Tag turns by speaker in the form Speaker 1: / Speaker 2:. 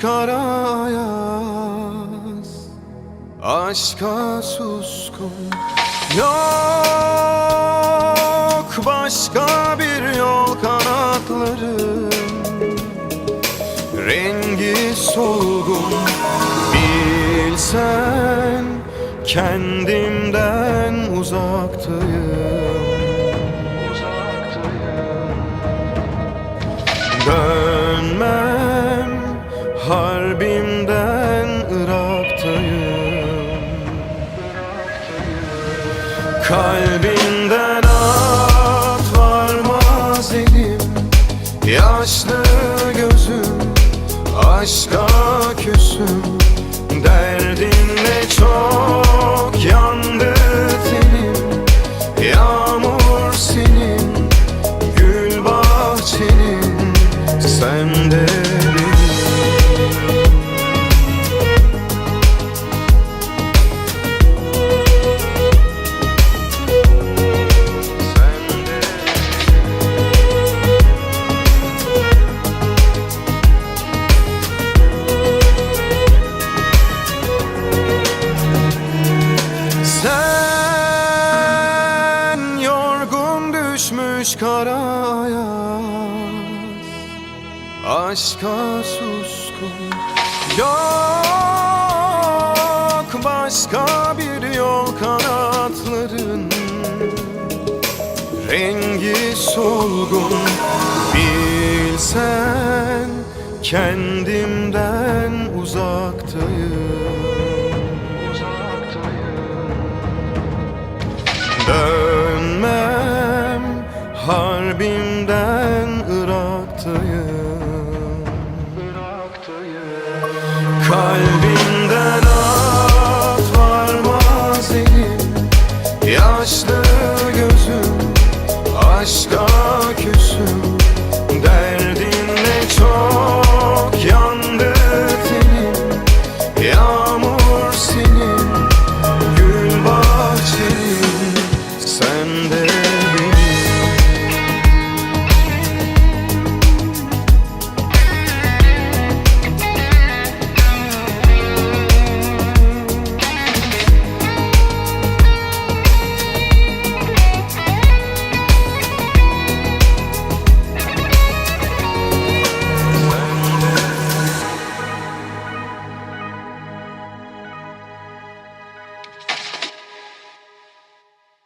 Speaker 1: kara yaz Aşka suskun. Yok başka bir yol kanatların Rengi solgun. Bilsen kendimden uzaktayım Irak'tayım Kalbinden at varmaz elim Yaşlı gözüm aşka küsüm kara yaz Aşka suskun. Yok başka bir yol kanatların Rengi solgun. Bilsen kendimden uzaktayım harbimden Irak'tayım. Kalbim